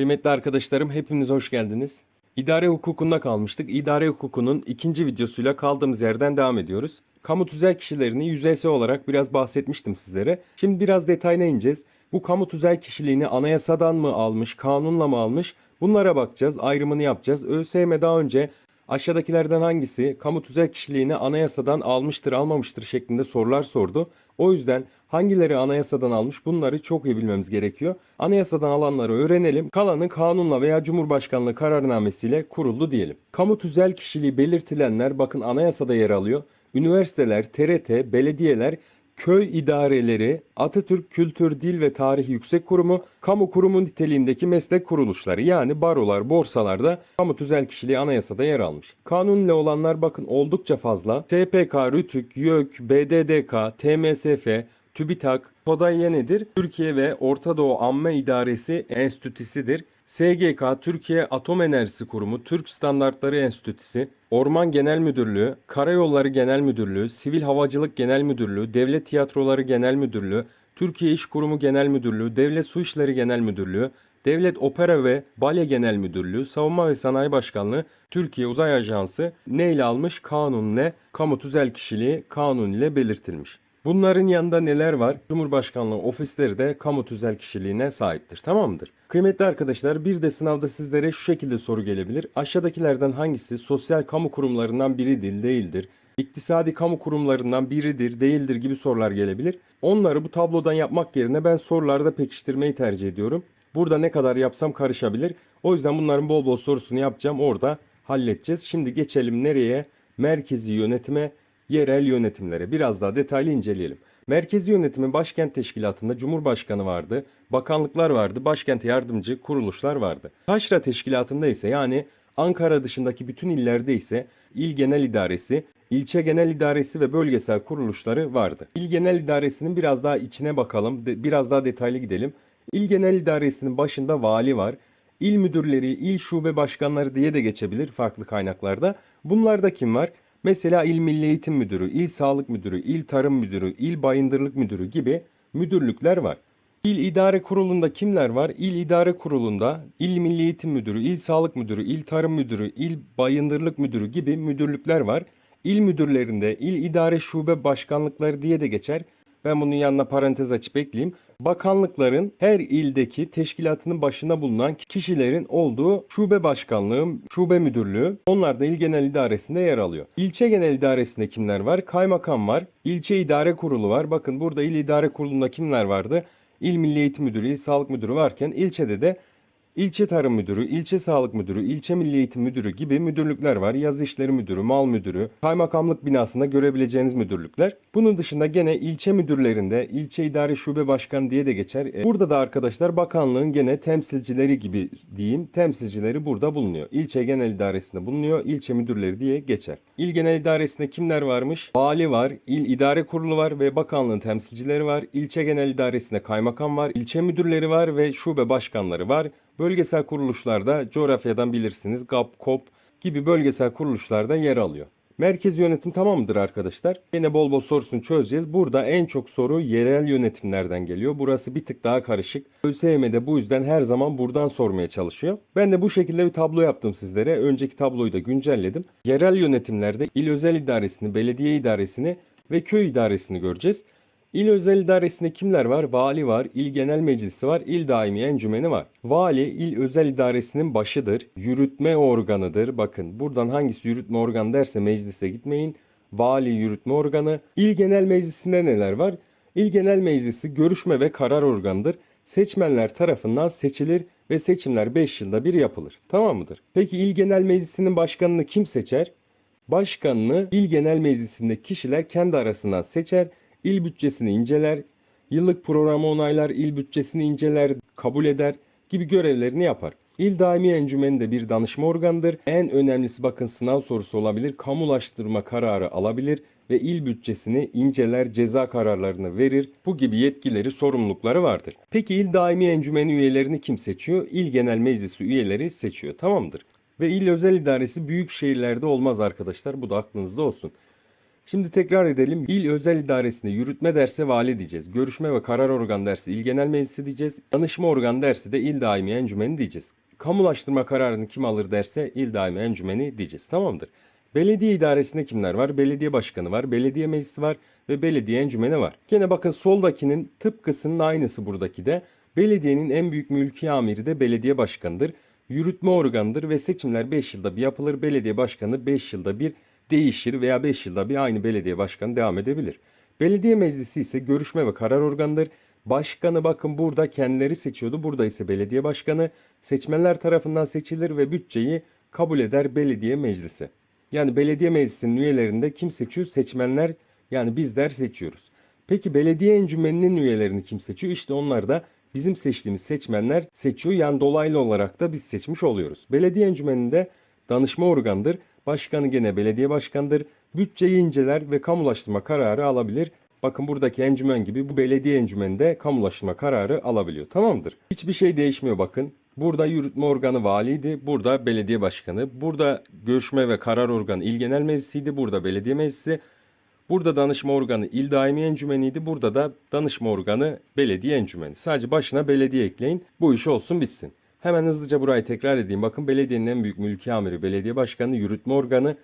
Kıymetli arkadaşlarım hepiniz hoş geldiniz. İdare hukukunda kalmıştık. İdare hukukunun ikinci videosuyla kaldığımız yerden devam ediyoruz. Kamu tüzel kişilerini yüzeysel olarak biraz bahsetmiştim sizlere. Şimdi biraz detayına ineceğiz. Bu kamu tüzel kişiliğini anayasadan mı almış, kanunla mı almış? Bunlara bakacağız, ayrımını yapacağız. ÖSYM daha önce aşağıdakilerden hangisi kamu tüzel kişiliğini anayasadan almıştır, almamıştır şeklinde sorular sordu. O yüzden hangileri anayasadan almış bunları çok iyi bilmemiz gerekiyor. Anayasadan alanları öğrenelim. Kalanı kanunla veya Cumhurbaşkanlığı kararnamesiyle kuruldu diyelim. Kamu tüzel kişiliği belirtilenler bakın anayasada yer alıyor. Üniversiteler, TRT, belediyeler, köy idareleri, Atatürk Kültür, Dil ve Tarih Yüksek Kurumu, kamu kurumu niteliğindeki meslek kuruluşları yani barolar, borsalarda kamu tüzel kişiliği anayasada yer almış. Kanun ile olanlar bakın oldukça fazla. TPK, RÜTÜK, YÖK, BDDK, TMSF, TÜBİTAK, TODAY nedir? Türkiye ve Orta Doğu Amme İdaresi Enstitüsü'dür. SGK, Türkiye Atom Enerjisi Kurumu, Türk Standartları Enstitüsü, Orman Genel Müdürlüğü, Karayolları Genel Müdürlüğü, Sivil Havacılık Genel Müdürlüğü, Devlet Tiyatroları Genel Müdürlüğü, Türkiye İş Kurumu Genel Müdürlüğü, Devlet Su İşleri Genel Müdürlüğü, Devlet Opera ve Balya Genel Müdürlüğü, Savunma ve Sanayi Başkanlığı, Türkiye Uzay Ajansı ne ile almış? Kanun ile, kamu tüzel kişiliği kanun ile belirtilmiş. Bunların yanında neler var? Cumhurbaşkanlığı ofisleri de kamu tüzel kişiliğine sahiptir. Tamam mıdır? Kıymetli arkadaşlar bir de sınavda sizlere şu şekilde soru gelebilir. Aşağıdakilerden hangisi sosyal kamu kurumlarından biridir, değildir? İktisadi kamu kurumlarından biridir, değildir gibi sorular gelebilir. Onları bu tablodan yapmak yerine ben sorularda pekiştirmeyi tercih ediyorum. Burada ne kadar yapsam karışabilir. O yüzden bunların bol bol sorusunu yapacağım. Orada halledeceğiz. Şimdi geçelim nereye? Merkezi yönetime yerel yönetimlere biraz daha detaylı inceleyelim. Merkezi yönetimin başkent teşkilatında Cumhurbaşkanı vardı, bakanlıklar vardı, başkent yardımcı kuruluşlar vardı. Taşra teşkilatında ise yani Ankara dışındaki bütün illerde ise il genel idaresi, ilçe genel idaresi ve bölgesel kuruluşları vardı. İl genel idaresinin biraz daha içine bakalım, biraz daha detaylı gidelim. İl genel idaresinin başında vali var. İl müdürleri, il şube başkanları diye de geçebilir farklı kaynaklarda. Bunlarda kim var? Mesela İl Milli Eğitim Müdürü, İl Sağlık Müdürü, İl Tarım Müdürü, İl Bayındırlık Müdürü gibi müdürlükler var. İl İdare Kurulu'nda kimler var? İl İdare Kurulu'nda İl Milli Eğitim Müdürü, İl Sağlık Müdürü, İl Tarım Müdürü, İl Bayındırlık Müdürü gibi müdürlükler var. İl müdürlerinde İl İdare Şube Başkanlıkları diye de geçer. Ben bunun yanına parantez açıp ekleyeyim. Bakanlıkların her ildeki teşkilatının başında bulunan kişilerin olduğu şube başkanlığı, şube müdürlüğü onlar da il genel idaresinde yer alıyor. İlçe genel idaresinde kimler var? Kaymakam var. İlçe idare kurulu var. Bakın burada il idare kurulunda kimler vardı? İl Milli Eğitim Müdürü, İl Sağlık Müdürü varken ilçede de İlçe Tarım Müdürü, İlçe Sağlık Müdürü, İlçe Milli Eğitim Müdürü gibi müdürlükler var. Yazı İşleri Müdürü, Mal Müdürü, Kaymakamlık binasında görebileceğiniz müdürlükler. Bunun dışında gene ilçe müdürlerinde ilçe idare şube başkanı diye de geçer. E, Burada da arkadaşlar bakanlığın gene temsilcileri gibi diyeyim. Temsilcileri burada bulunuyor. İlçe genel idaresinde bulunuyor. İlçe müdürleri diye geçer. İl genel idaresinde kimler varmış? Vali var, il idare kurulu var ve bakanlığın temsilcileri var. İlçe genel idaresinde kaymakam var, ilçe müdürleri var ve şube başkanları var. Bölgesel kuruluşlarda coğrafyadan bilirsiniz GAP, KOP gibi bölgesel kuruluşlarda yer alıyor. Merkezi yönetim tamamdır arkadaşlar. Yine bol bol sorusunu çözeceğiz. Burada en çok soru yerel yönetimlerden geliyor. Burası bir tık daha karışık. ÖSYM de bu yüzden her zaman buradan sormaya çalışıyor. Ben de bu şekilde bir tablo yaptım sizlere. Önceki tabloyu da güncelledim. Yerel yönetimlerde il özel idaresini, belediye idaresini ve köy idaresini göreceğiz. İl özel idaresinde kimler var? Vali var, il genel meclisi var, il daimi encümeni var. Vali il özel idaresinin başıdır, yürütme organıdır. Bakın buradan hangisi yürütme organı derse meclise gitmeyin. Vali yürütme organı. İl genel meclisinde neler var? İl genel meclisi görüşme ve karar organıdır. Seçmenler tarafından seçilir ve seçimler 5 yılda bir yapılır. Tamam mıdır? Peki il genel meclisinin başkanını kim seçer? Başkanını il genel meclisindeki kişiler kendi arasından seçer, il bütçesini inceler, yıllık programı onaylar, il bütçesini inceler, kabul eder gibi görevlerini yapar. İl Daimi Encümeni de bir danışma organıdır. En önemlisi bakın sınav sorusu olabilir. Kamulaştırma kararı alabilir ve il bütçesini inceler, ceza kararlarını verir. Bu gibi yetkileri, sorumlulukları vardır. Peki İl Daimi Encümeni üyelerini kim seçiyor? İl Genel Meclisi üyeleri seçiyor. Tamamdır. Ve il özel idaresi büyük şehirlerde olmaz arkadaşlar. Bu da aklınızda olsun. Şimdi tekrar edelim. İl özel idaresinde yürütme derse vali diyeceğiz. Görüşme ve karar organ dersi il genel meclisi diyeceğiz. Danışma organ dersi de il daimi encümeni diyeceğiz. Kamulaştırma kararını kim alır derse il daimi encümeni diyeceğiz. Tamamdır. Belediye idaresinde kimler var? Belediye başkanı var, belediye meclisi var ve belediye encümeni var. Gene bakın soldakinin tıpkısının aynısı buradaki de. Belediyenin en büyük mülki amiri de belediye başkanıdır. Yürütme organıdır ve seçimler 5 yılda bir yapılır. Belediye başkanı 5 yılda bir değişir veya 5 yılda bir aynı belediye başkanı devam edebilir. Belediye meclisi ise görüşme ve karar organıdır. Başkanı bakın burada kendileri seçiyordu. Burada ise belediye başkanı seçmenler tarafından seçilir ve bütçeyi kabul eder belediye meclisi. Yani belediye meclisinin üyelerinde kim seçiyor? Seçmenler yani bizler seçiyoruz. Peki belediye encümeninin üyelerini kim seçiyor? İşte onlar da bizim seçtiğimiz seçmenler seçiyor. Yani dolaylı olarak da biz seçmiş oluyoruz. Belediye encümeninde danışma organdır. Başkanı gene belediye başkanıdır. Bütçeyi inceler ve kamulaştırma kararı alabilir. Bakın buradaki encümen gibi bu belediye encümeninde kamulaştırma kararı alabiliyor. Tamamdır. Hiçbir şey değişmiyor bakın. Burada yürütme organı valiydi, burada belediye başkanı, burada görüşme ve karar organı il genel meclisiydi, burada belediye meclisi, burada danışma organı il daimi encümeniydi, burada da danışma organı belediye encümeni. Sadece başına belediye ekleyin, bu iş olsun bitsin. Hemen hızlıca burayı tekrar edeyim. Bakın belediyenin en büyük mülki amiri belediye başkanı, yürütme organı,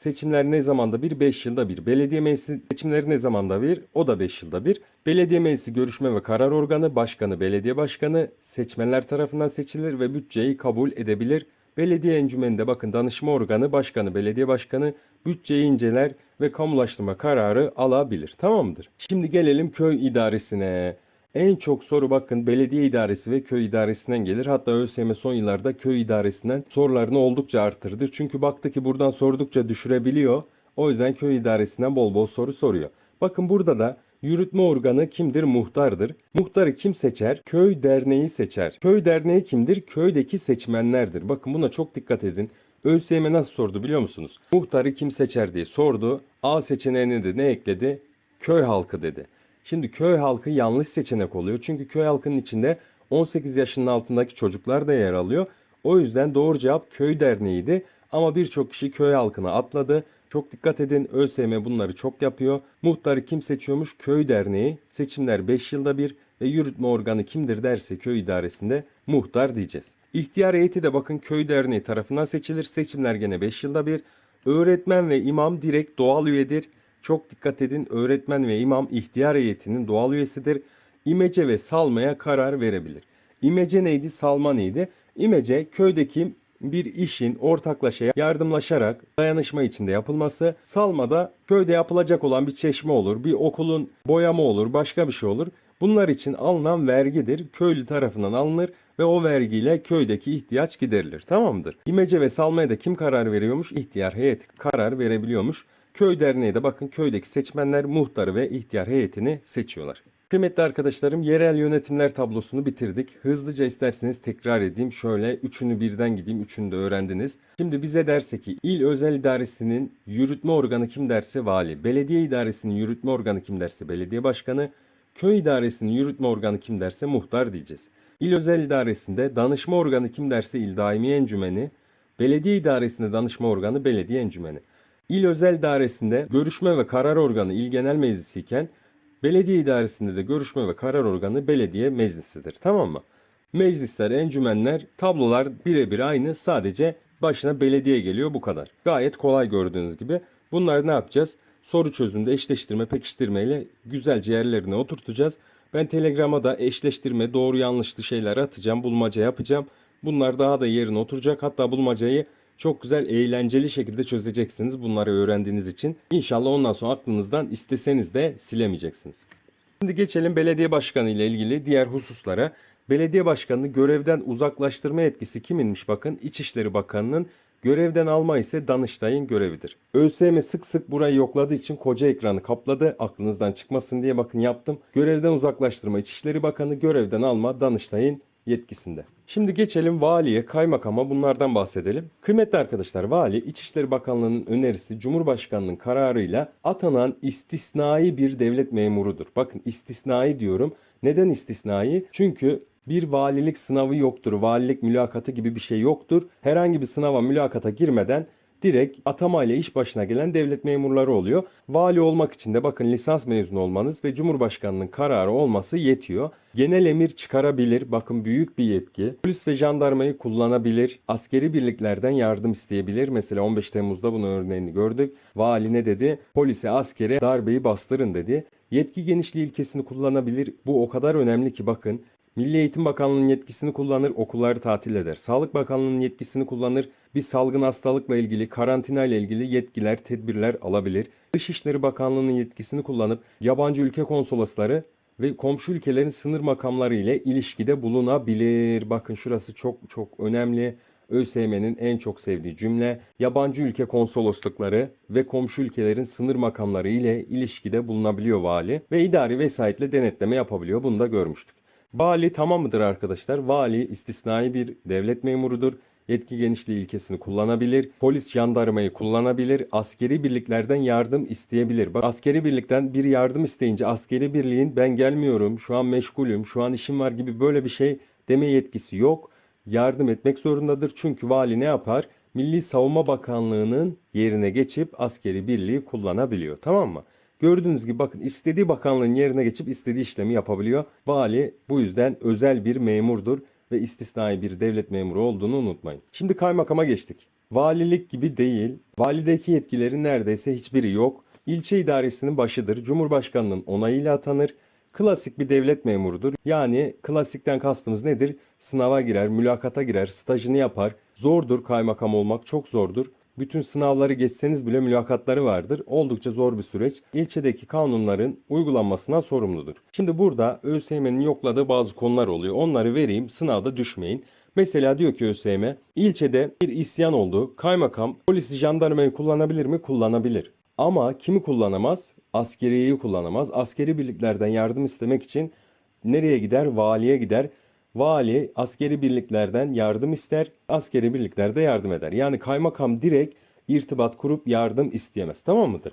Seçimler ne zamanda bir? 5 yılda bir. Belediye meclisi seçimleri ne zamanda bir? O da 5 yılda bir. Belediye meclisi görüşme ve karar organı, başkanı, belediye başkanı seçmenler tarafından seçilir ve bütçeyi kabul edebilir. Belediye encümeninde bakın danışma organı, başkanı, belediye başkanı bütçeyi inceler ve kamulaştırma kararı alabilir. Tamamdır. Şimdi gelelim köy idaresine. En çok soru bakın belediye idaresi ve köy idaresinden gelir. Hatta ÖSYM son yıllarda köy idaresinden sorularını oldukça artırdı. Çünkü baktı ki buradan sordukça düşürebiliyor. O yüzden köy idaresinden bol bol soru soruyor. Bakın burada da yürütme organı kimdir? Muhtardır. Muhtarı kim seçer? Köy derneği seçer. Köy derneği kimdir? Köydeki seçmenlerdir. Bakın buna çok dikkat edin. ÖSYM nasıl sordu biliyor musunuz? Muhtarı kim seçer diye sordu. A seçeneğine de ne ekledi? Köy halkı dedi. Şimdi köy halkı yanlış seçenek oluyor. Çünkü köy halkının içinde 18 yaşının altındaki çocuklar da yer alıyor. O yüzden doğru cevap köy derneğiydi. Ama birçok kişi köy halkına atladı. Çok dikkat edin ÖSYM bunları çok yapıyor. Muhtarı kim seçiyormuş? Köy derneği. Seçimler 5 yılda bir ve yürütme organı kimdir derse köy idaresinde muhtar diyeceğiz. İhtiyar heyeti de bakın köy derneği tarafından seçilir. Seçimler gene 5 yılda bir. Öğretmen ve imam direkt doğal üyedir. Çok dikkat edin öğretmen ve imam ihtiyar heyetinin doğal üyesidir. İmece ve salmaya karar verebilir. İmece neydi salma neydi? İmece köydeki bir işin ortaklaşa yardımlaşarak dayanışma içinde yapılması. Salmada köyde yapılacak olan bir çeşme olur, bir okulun boyama olur, başka bir şey olur. Bunlar için alınan vergidir. Köylü tarafından alınır ve o vergiyle köydeki ihtiyaç giderilir. Tamamdır. İmece ve salmaya da kim karar veriyormuş? İhtiyar heyeti karar verebiliyormuş. Köy derneği de bakın köydeki seçmenler muhtarı ve ihtiyar heyetini seçiyorlar. Kıymetli arkadaşlarım yerel yönetimler tablosunu bitirdik. Hızlıca isterseniz tekrar edeyim. Şöyle üçünü birden gideyim. Üçünü de öğrendiniz. Şimdi bize derse ki il özel idaresinin yürütme organı kim derse vali. Belediye idaresinin yürütme organı kim derse belediye başkanı. Köy idaresinin yürütme organı kim derse muhtar diyeceğiz. İl özel idaresinde danışma organı kim derse il daimi encümeni. Belediye idaresinde danışma organı belediye encümeni. İl özel idaresinde görüşme ve karar organı il genel meclisi iken belediye idaresinde de görüşme ve karar organı belediye meclisidir. Tamam mı? Meclisler, encümenler, tablolar birebir aynı. Sadece başına belediye geliyor bu kadar. Gayet kolay gördüğünüz gibi. Bunları ne yapacağız? Soru çözümde eşleştirme, pekiştirme ile güzelce yerlerine oturtacağız. Ben Telegram'a da eşleştirme, doğru yanlışlı şeyler atacağım, bulmaca yapacağım. Bunlar daha da yerine oturacak. Hatta bulmacayı çok güzel eğlenceli şekilde çözeceksiniz bunları öğrendiğiniz için. İnşallah ondan sonra aklınızdan isteseniz de silemeyeceksiniz. Şimdi geçelim belediye başkanı ile ilgili diğer hususlara. Belediye başkanını görevden uzaklaştırma etkisi kiminmiş bakın İçişleri Bakanı'nın görevden alma ise Danıştay'ın görevidir. ÖSYM sık sık burayı yokladığı için koca ekranı kapladı. Aklınızdan çıkmasın diye bakın yaptım. Görevden uzaklaştırma İçişleri Bakanı görevden alma Danıştay'ın yetkisinde. Şimdi geçelim valiye, kaymakama bunlardan bahsedelim. Kıymetli arkadaşlar vali İçişleri Bakanlığı'nın önerisi Cumhurbaşkanlığı'nın kararıyla atanan istisnai bir devlet memurudur. Bakın istisnai diyorum. Neden istisnai? Çünkü bir valilik sınavı yoktur. Valilik mülakatı gibi bir şey yoktur. Herhangi bir sınava mülakata girmeden direkt atamayla iş başına gelen devlet memurları oluyor. Vali olmak için de bakın lisans mezunu olmanız ve Cumhurbaşkanının kararı olması yetiyor. Genel emir çıkarabilir. Bakın büyük bir yetki. Polis ve jandarmayı kullanabilir. Askeri birliklerden yardım isteyebilir. Mesela 15 Temmuz'da bunun örneğini gördük. Vali ne dedi? Polise, askere darbeyi bastırın dedi. Yetki genişliği ilkesini kullanabilir. Bu o kadar önemli ki bakın. Milli Eğitim Bakanlığı'nın yetkisini kullanır, okulları tatil eder. Sağlık Bakanlığı'nın yetkisini kullanır, bir salgın hastalıkla ilgili, karantina ile ilgili yetkiler, tedbirler alabilir. Dışişleri Bakanlığı'nın yetkisini kullanıp yabancı ülke konsolosları ve komşu ülkelerin sınır makamları ile ilişkide bulunabilir. Bakın şurası çok çok önemli. ÖSYM'nin en çok sevdiği cümle yabancı ülke konsoloslukları ve komşu ülkelerin sınır makamları ile ilişkide bulunabiliyor vali ve idari vesayetle denetleme yapabiliyor. Bunu da görmüştük. Vali tamam mıdır arkadaşlar? Vali istisnai bir devlet memurudur. Yetki genişliği ilkesini kullanabilir. Polis jandarmayı kullanabilir. Askeri birliklerden yardım isteyebilir. Bak askeri birlikten bir yardım isteyince askeri birliğin ben gelmiyorum, şu an meşgulüm, şu an işim var gibi böyle bir şey deme yetkisi yok. Yardım etmek zorundadır. Çünkü vali ne yapar? Milli Savunma Bakanlığı'nın yerine geçip askeri birliği kullanabiliyor. Tamam mı? Gördüğünüz gibi bakın istediği bakanlığın yerine geçip istediği işlemi yapabiliyor. Vali bu yüzden özel bir memurdur ve istisnai bir devlet memuru olduğunu unutmayın. Şimdi kaymakama geçtik. Valilik gibi değil. Valideki yetkilerin neredeyse hiçbiri yok. İlçe idaresinin başıdır. Cumhurbaşkanının onayıyla atanır. Klasik bir devlet memurudur. Yani klasikten kastımız nedir? Sınava girer, mülakata girer, stajını yapar. Zordur kaymakam olmak, çok zordur. Bütün sınavları geçseniz bile mülakatları vardır. Oldukça zor bir süreç. İlçedeki kanunların uygulanmasına sorumludur. Şimdi burada ÖSYM'nin yokladığı bazı konular oluyor. Onları vereyim, sınavda düşmeyin. Mesela diyor ki ÖSYM, ilçede bir isyan oldu. Kaymakam polisi jandarmayı kullanabilir mi? Kullanabilir. Ama kimi kullanamaz? Askeriyeyi kullanamaz. Askeri birliklerden yardım istemek için nereye gider? Valiye gider. Vali askeri birliklerden yardım ister, askeri birlikler de yardım eder. Yani kaymakam direkt irtibat kurup yardım isteyemez. Tamam mıdır?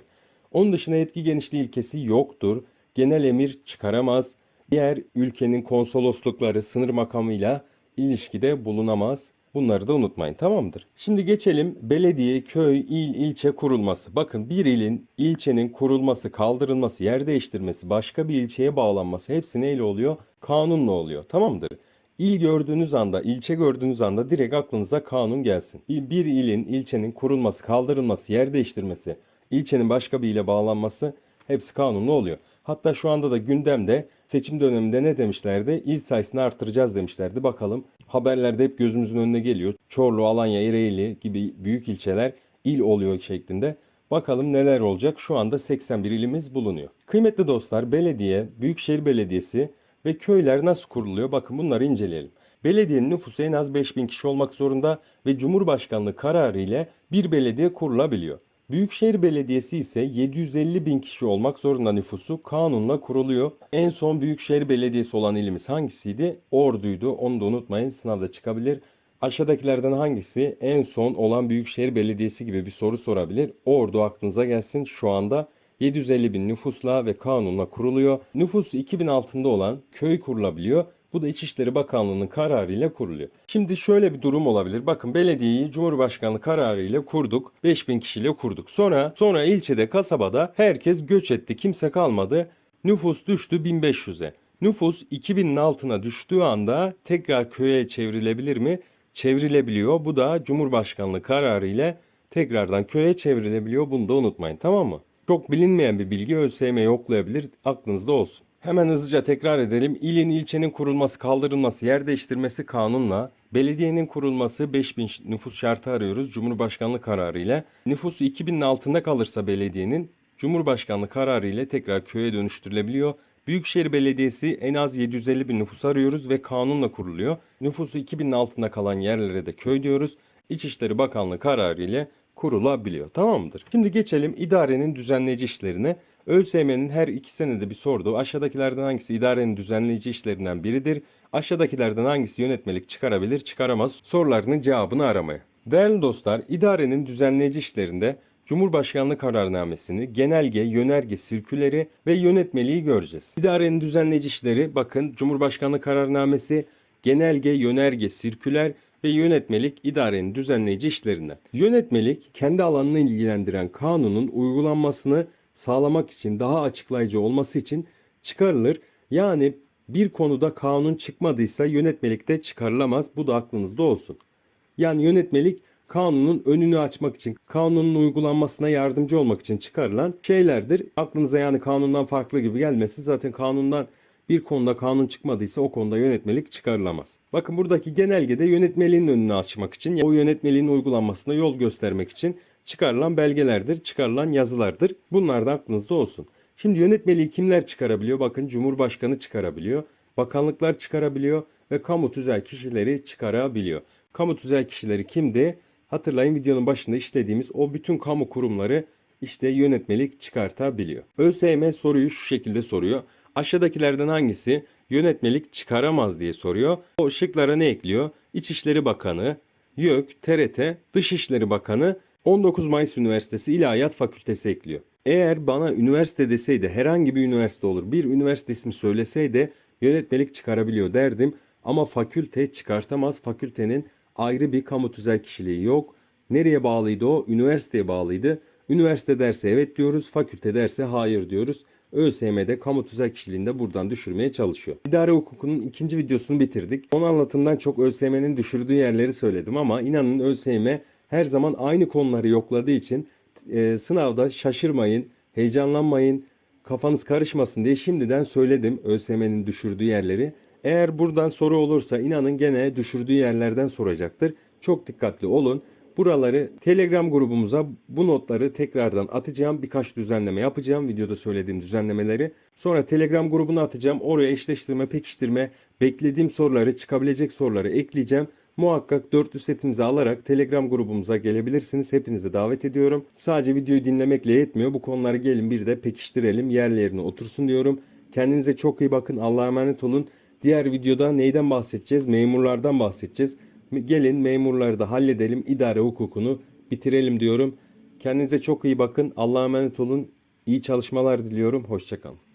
Onun dışında yetki genişliği ilkesi yoktur. Genel emir çıkaramaz. Diğer ülkenin konsoloslukları sınır makamıyla ilişkide bulunamaz. Bunları da unutmayın tamam mıdır? Şimdi geçelim belediye, köy, il, ilçe kurulması. Bakın bir ilin, ilçenin kurulması, kaldırılması, yer değiştirmesi, başka bir ilçeye bağlanması hepsi neyle oluyor? Kanunla oluyor tamam mıdır? İl gördüğünüz anda, ilçe gördüğünüz anda direkt aklınıza kanun gelsin. Bir ilin, ilçenin kurulması, kaldırılması, yer değiştirmesi, ilçenin başka bir ile bağlanması hepsi kanunlu oluyor. Hatta şu anda da gündemde seçim döneminde ne demişlerdi? İl sayısını artıracağız demişlerdi. Bakalım haberlerde hep gözümüzün önüne geliyor. Çorlu, Alanya, Ereğli gibi büyük ilçeler il oluyor şeklinde. Bakalım neler olacak. Şu anda 81 ilimiz bulunuyor. Kıymetli dostlar, belediye, büyükşehir belediyesi ve köyler nasıl kuruluyor? Bakın bunları inceleyelim. Belediyenin nüfusu en az 5000 kişi olmak zorunda ve Cumhurbaşkanlığı kararı ile bir belediye kurulabiliyor. Büyükşehir Belediyesi ise 750 bin kişi olmak zorunda nüfusu kanunla kuruluyor. En son Büyükşehir Belediyesi olan ilimiz hangisiydi? Ordu'ydu. Onu da unutmayın sınavda çıkabilir. Aşağıdakilerden hangisi en son olan Büyükşehir Belediyesi gibi bir soru sorabilir. Ordu aklınıza gelsin şu anda 750 bin nüfusla ve kanunla kuruluyor. Nüfusu 2000 altında olan köy kurulabiliyor. Bu da İçişleri Bakanlığı'nın kararıyla kuruluyor. Şimdi şöyle bir durum olabilir. Bakın belediyeyi Cumhurbaşkanlığı kararıyla kurduk. 5000 kişiyle kurduk. Sonra sonra ilçede, kasabada herkes göç etti. Kimse kalmadı. Nüfus düştü 1500'e. Nüfus 2000'in altına düştüğü anda tekrar köye çevrilebilir mi? Çevrilebiliyor. Bu da Cumhurbaşkanlığı kararı ile tekrardan köye çevrilebiliyor. Bunu da unutmayın tamam mı? Çok bilinmeyen bir bilgi ÖSYM yoklayabilir. Aklınızda olsun. Hemen hızlıca tekrar edelim. İlin, ilçenin kurulması, kaldırılması, yer değiştirmesi kanunla, belediyenin kurulması 5000 nüfus şartı arıyoruz Cumhurbaşkanlığı kararı ile. Nüfusu 2000'in altında kalırsa belediyenin Cumhurbaşkanlığı kararı ile tekrar köye dönüştürülebiliyor. Büyükşehir Belediyesi en az 750 bin nüfus arıyoruz ve kanunla kuruluyor. Nüfusu 2000'in altında kalan yerlere de köy diyoruz. İçişleri Bakanlığı kararı ile kurulabiliyor. Tamam mıdır? Şimdi geçelim idarenin düzenleyici işlerine. ÖSYM'nin her iki senede bir sorduğu aşağıdakilerden hangisi idarenin düzenleyici işlerinden biridir? Aşağıdakilerden hangisi yönetmelik çıkarabilir, çıkaramaz sorularının cevabını aramaya. Değerli dostlar, idarenin düzenleyici işlerinde Cumhurbaşkanlığı kararnamesini, genelge, yönerge, sirküleri ve yönetmeliği göreceğiz. İdarenin düzenleyici işleri bakın Cumhurbaşkanlığı kararnamesi, genelge, yönerge, sirküler ve yönetmelik idarenin düzenleyici işlerinden. Yönetmelik kendi alanını ilgilendiren kanunun uygulanmasını sağlamak için daha açıklayıcı olması için çıkarılır. Yani bir konuda kanun çıkmadıysa yönetmelik de çıkarılamaz. Bu da aklınızda olsun. Yani yönetmelik kanunun önünü açmak için, kanunun uygulanmasına yardımcı olmak için çıkarılan şeylerdir. Aklınıza yani kanundan farklı gibi gelmesin. Zaten kanundan bir konuda kanun çıkmadıysa o konuda yönetmelik çıkarılamaz. Bakın buradaki genelgede yönetmeliğin önünü açmak için, o yönetmeliğin uygulanmasına yol göstermek için çıkarılan belgelerdir, çıkarılan yazılardır. Bunlar da aklınızda olsun. Şimdi yönetmeliği kimler çıkarabiliyor? Bakın Cumhurbaşkanı çıkarabiliyor, bakanlıklar çıkarabiliyor ve kamu tüzel kişileri çıkarabiliyor. Kamu tüzel kişileri kimdi? Hatırlayın videonun başında işlediğimiz o bütün kamu kurumları işte yönetmelik çıkartabiliyor. ÖSYM soruyu şu şekilde soruyor. Aşağıdakilerden hangisi yönetmelik çıkaramaz diye soruyor. O şıklara ne ekliyor? İçişleri Bakanı, YÖK, TRT, Dışişleri Bakanı, 19 Mayıs Üniversitesi İlahiyat Fakültesi ekliyor. Eğer bana üniversite deseydi herhangi bir üniversite olur bir üniversite ismi söyleseydi yönetmelik çıkarabiliyor derdim. Ama fakülte çıkartamaz. Fakültenin ayrı bir kamu tüzel kişiliği yok. Nereye bağlıydı o? Üniversiteye bağlıydı. Üniversite derse evet diyoruz, fakülte derse hayır diyoruz. ÖSYM'de kamu tüzel kişiliğini de buradan düşürmeye çalışıyor. İdare hukukunun ikinci videosunu bitirdik. Onun anlatımdan çok ÖSYM'nin düşürdüğü yerleri söyledim ama inanın ÖSYM her zaman aynı konuları yokladığı için e, sınavda şaşırmayın, heyecanlanmayın, kafanız karışmasın diye şimdiden söyledim ÖSYM'nin düşürdüğü yerleri. Eğer buradan soru olursa inanın gene düşürdüğü yerlerden soracaktır. Çok dikkatli olun. Buraları Telegram grubumuza bu notları tekrardan atacağım. Birkaç düzenleme yapacağım. Videoda söylediğim düzenlemeleri. Sonra Telegram grubuna atacağım. Oraya eşleştirme, pekiştirme, beklediğim soruları, çıkabilecek soruları ekleyeceğim. Muhakkak dörtlü setimizi alarak Telegram grubumuza gelebilirsiniz. Hepinizi davet ediyorum. Sadece videoyu dinlemekle yetmiyor. Bu konuları gelin bir de pekiştirelim. Yerlerine otursun diyorum. Kendinize çok iyi bakın. Allah'a emanet olun. Diğer videoda neyden bahsedeceğiz? Memurlardan bahsedeceğiz. Gelin memurları da halledelim. idare hukukunu bitirelim diyorum. Kendinize çok iyi bakın. Allah'a emanet olun. İyi çalışmalar diliyorum. Hoşçakalın.